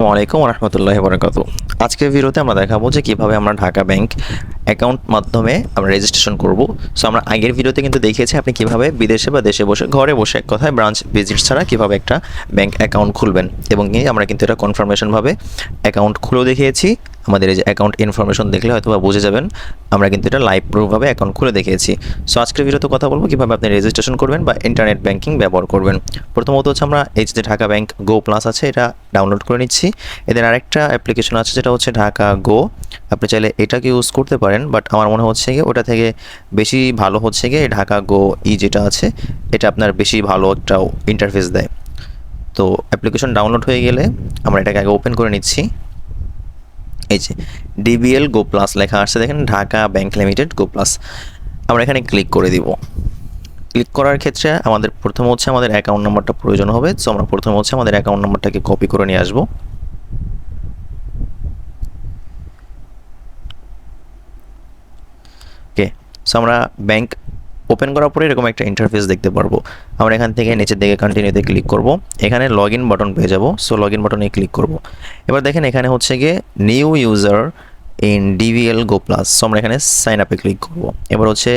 আসসালামাইকুম রহমতুল্লাহ বরকাত আজকের ভিডিওতে আমরা দেখাবো যে কীভাবে আমরা ঢাকা ব্যাংক অ্যাকাউন্ট মাধ্যমে আমরা রেজিস্ট্রেশন করব। সো আমরা আগের ভিডিওতে কিন্তু দেখিয়েছি আপনি কীভাবে বিদেশে বা দেশে বসে, ঘরে বসে এক কথায় ব্রাঞ্চ ভিজিট ছাড়া কীভাবে একটা ব্যাংক অ্যাকাউন্ট খুলবেন। এবং আমরা কিন্তু এটা কনফার্মেশনভাবে অ্যাকাউন্ট খুলেও দেখিয়েছি। আমাদের এই যে অ্যাকাউন্ট ইনফরমেশন দেখলে হয়তো বা বুঝে যাবেন। আমরা কিন্তু এটা লাইভ প্রুফভাবে অ্যাকাউন্ট খুলে দেখিয়েছি। সো আজকের ভিডিওতে কথা বলব কীভাবে আপনি রেজিস্ট্রেশন করবেন বা ইন্টারনেট ব্যাঙ্কিং ব্যবহার করবেন। প্রথমত হচ্ছে আমরা এই যে ঢাকা ব্যাংক গো প্লাস আছে, এটা ডাউনলোড করে নিচ্ছি। এদের আরেকটা অ্যাপ্লিকেশন আছে যেটা হচ্ছে ঢাকা গো আপনি চাইলে এটাকে ইউজ করতে পারেন বাট আমার মনে হচ্ছে গিয়ে ওটা থেকে বেশি ভালো হচ্ছে গিয়ে ঢাকা গো ই যেটা আছে, এটা আপনার বেশি ভালো একটা ইন্টারফেস দেয়। তো অ্যাপ্লিকেশন ডাউনলোড হয়ে গেলে আমরা এটাকে আগে ওপেন করে নিচ্ছি। এই যে ডিবিএল গো প্লাস লেখা আসছে, দেখেন, Dhaka bank limited go plus আমরা এখানে ক্লিক করে দিব। ক্লিক করার ক্ষেত্রে আমাদের প্রথম হচ্ছে আমাদের অ্যাকাউন্ট নাম্বারটা প্রয়োজন হবে। সো আমরা প্রথম হচ্ছে আমাদের অ্যাকাউন্ট নাম্বারটাকে কপি করে নিয়ে আসব। ওকে সো আমরা ব্যাংক ওপেন করার পরে এরকম একটা ইন্টারফেস দেখতে পারব। আমরা এখান থেকে নিচের দিকে কন্টিনিউতে ক্লিক করব। এখানে লগ ইন বাটন পেয়ে যাব। সো লগ ইন বাটনে ক্লিক করব। এবার দেখেন এখানে হচ্ছে গিয়ে new user in DBL go plus so আমরা এখানে সাইন আপে ক্লিক করব। এবার হচ্ছে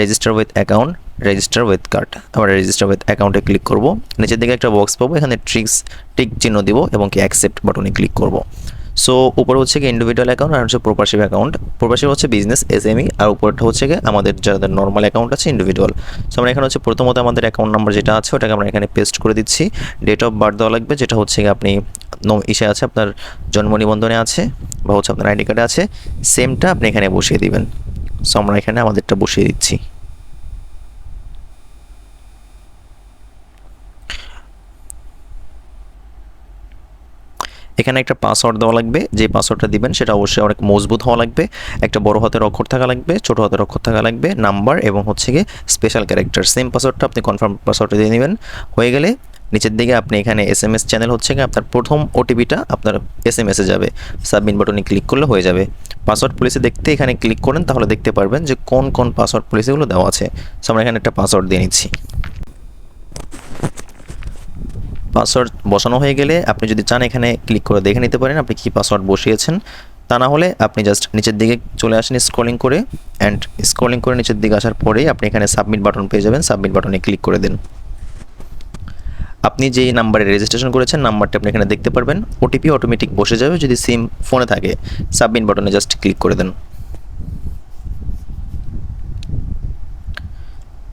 register with account register with card আমরা রেজিস্টার উইথ অ্যাকাউন্টে ক্লিক করব। নিচের দিকে একটা বক্স পাবো। এখানে ট্রিক্স টিক চিহ্ন দিব এবং কি অ্যাকসেপ্ট বাটনে ক্লিক করব। সো উপরে হচ্ছে কি ইন্ডিভিজুয়াল অ্যাকাউন্ট আর হচ্ছে প্রপারশিপ অ্যাকাউন্ট প্রপারশিপ হচ্ছে বিজনেস এস এসএমই আর উপরটা হচ্ছে কি আমাদের যাদের নর্মাল অ্যাকাউন্ট আছে ইন্ডিভিজুয়াল সো আমরা এখানে হচ্ছে প্রথমত আমাদের অ্যাকাউন্ট নাম্বার যেটা আছে, ওটাকে আমরা এখানে পেস্ট করে দিচ্ছি। ডেট অফ বার্থ দেওয়া লাগবে, যেটা হচ্ছে কি আপনি ইসে আছে, আপনার জন্ম নিবন্ধনে আছে, বা হচ্ছে আপনার আইডি কার্ডে আছে। সেমটা আপনি এখানে বসিয়ে দিবেন। সো আমরা এখানে আমাদেরটা বসিয়ে দিচ্ছি। এখানে একটা পাসওয়ার্ড দেওয়া লাগবে। যে পাসওয়ার্ডটা দিবেন, সেটা অবশ্যই অনেক মজবুত হওয়া লাগবে। একটা বড় হাতের অক্ষর থাকা লাগবে, ছোট হাতের অক্ষর থাকা লাগবে নাম্বার এবং হচ্ছে গিয়ে স্পেশাল ক্যারেক্টার সেম পাসওয়ার্ডটা আপনি কনফার্ম পাসওয়ার্ডটা দিয়ে নেবেন। হয়ে গেলে নিচের দিকে আপনি এখানে এস এম এস চ্যানেল হচ্ছে গিয়ে আপনার প্রথম ওটিপিটা আপনার এস এম এসে যাবে। সাবমিট বাটনে ক্লিক করলে হয়ে যাবে। পাসওয়ার্ড পলিসি দেখতে এখানে ক্লিক করেন, তাহলে দেখতে পারবেন যে কোন কোন পাসওয়ার্ড পলিসিগুলো দেওয়া আছে। সো আমরা এখানে একটা পাসওয়ার্ড দিয়ে নিচ্ছি। পাসওয়ার্ড বসানো হয়ে গেলে আপনি যদি চান এখানে ক্লিক করে দেখে নিতে পারেন, আপনি কী পাসওয়ার্ড বসিয়েছেন? তা না হলে আপনি জাস্ট নিচের দিকে চলে আসেন স্ক্রলিং করে অ্যান্ড স্ক্রলিং করে নিচের দিকে আসার পরেই আপনি এখানে সাবমিট বাটন পেয়ে যাবেন। সাবমিট বাটনে ক্লিক করে দিন। আপনি যেই নাম্বারে রেজিস্ট্রেশন করেছেন নাম্বারটা আপনি এখানে দেখতে পারবেন। ওটিপি অটোমেটিক বসে যাবে, যদি সিম ফোনে থাকে সাবমিট বাটনে জাস্ট ক্লিক করে দেন।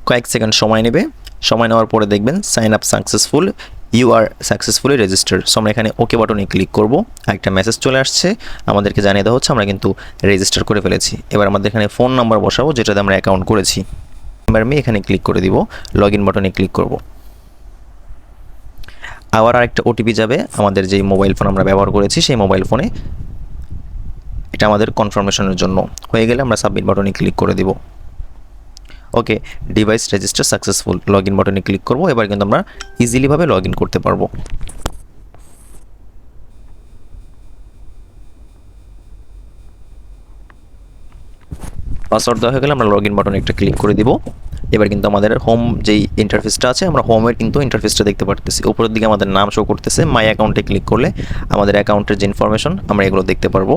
কয়েক সেকেন্ড সময় নেবে। সময় নেওয়ার পরে দেখবেন sign up successful you are successfully registered so আমরা এখানে ওকে বাটনে ক্লিক করব। একটা মেসেজ চলে আসছে। আমাদেরকে জানিয়ে দেওয়া হচ্ছে, আমরা কিন্তু রেজিস্টার করে ফেলেছি। এবার আমাদের এখানে ফোন নাম্বার বসাবো, যেটাতে আমরা অ্যাকাউন্ট করেছি। এবার আমি এখানে ক্লিক করে দিব লগ ইন বাটনে ক্লিক করব। আবার আরেকটা ওটিপি যাবে। আমাদের যেই মোবাইল ফোন আমরা ব্যবহার করেছি, সেই মোবাইল ফোনে এটা আমাদের কনফার্মেশনের জন্য। হয়ে গেলে আমরা সাবমিট বাটনে ক্লিক করে দিব। Okay device register successful log in বাটনে ক্লিক করব, এবার কিন্তু আমরা ইজিলিভাবে লগ ইন করতে পারব। পাসওয়ার্ড দেওয়া হয়ে গেলে আমরা লগ ইন বাটনে একটা ক্লিক করে দিব। এবার কিন্তু আমাদের হোম যেই ইন্টারফেসটা আছে, আমরা হোমের কিন্তু ইন্টারফেসটা দেখতে পারতেছি। উপরের দিকে আমাদের নাম শো করতেছে মাই অ্যাকাউন্টে ক্লিক করলে আমাদের অ্যাকাউন্টের যে ইনফরমেশন আমরা এগুলো দেখতে পারব।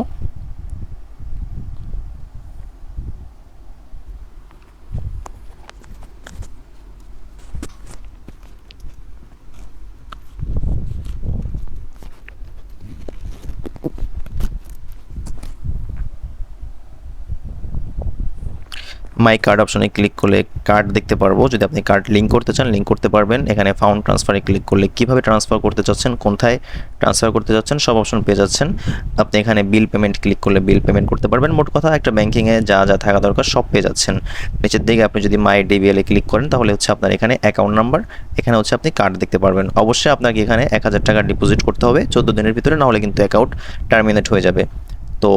মাই কার্ড অপশনে ক্লিক করলে কার্ড দেখতে পারব। যদি আপনি কার্ড লিঙ্ক করতে চান লিঙ্ক করতে পারবেন। এখানে ফাউন্ড ট্রান্সফারে ক্লিক করলে কীভাবে ট্রান্সফার করতে চাচ্ছেন, কোথায় ট্রান্সফার করতে চাচ্ছেন, সব অপশন পেয়ে যাচ্ছেন। আপনি এখানে বিল পেমেন্ট ক্লিক করলে বিল পেমেন্ট করতে পারবেন। মোট কথা একটা ব্যাঙ্কিংয়ে যা যা থাকা দরকার সব পেয়ে যাচ্ছেন। নিচের দিকে আপনি যদি মাই ডিবিএলে ক্লিক করেন, তাহলে হচ্ছে আপনার এখানে অ্যাকাউন্ট নাম্বার এখানে হচ্ছে আপনি কার্ড দেখতে পারবেন। অবশ্যই আপনাকে এখানে এক হাজার টাকা ডিপোজিট করতে হবে। চোদ্দ দিনের ভিতরে নাহলে কিন্তু অ্যাকাউন্ট টার্মিনেট হয়ে যাবে। তো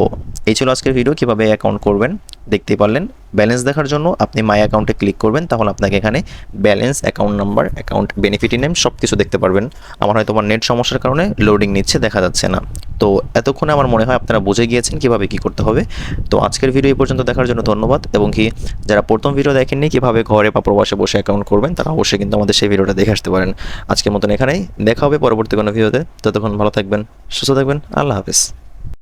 এই ছিল আজকের ভিডিও কীভাবে অ্যাকাউন্ট করবেন? দেখতেই পারলেন। ব্যালেন্স দেখার জন্য আপনি মাই অ্যাকাউন্টে ক্লিক করবেন, তাহলে আপনাকে এখানে balance account number account beneficiary name সব কিছু দেখতে পারবেন। আমার হয়তো আমার নেট সমস্যার কারণে লোডিং নিচ্ছে, দেখা যাচ্ছে না। তো এতক্ষণে আমার মনে হয় আপনারা বুঝে গিয়েছেন কীভাবে কি করতে হবে। তো আজকের ভিডিও এই পর্যন্ত দেখার জন্য ধন্যবাদ। এবং কি যারা প্রথম ভিডিও দেখেননি, কীভাবে ঘরে বা প্রবাসে বসে অ্যাকাউন্ট করবেন, তারা অবশ্যই কিন্তু আমাদের সেই ভিডিওটা দেখে আসতে পারেন। আজকের মতন এখানেই, দেখা হবে পরবর্তী কোনো ভিডিওতে ততক্ষণ ভালো থাকবেন, সুস্থ থাকবেন, আল্লাহ হাফিজ।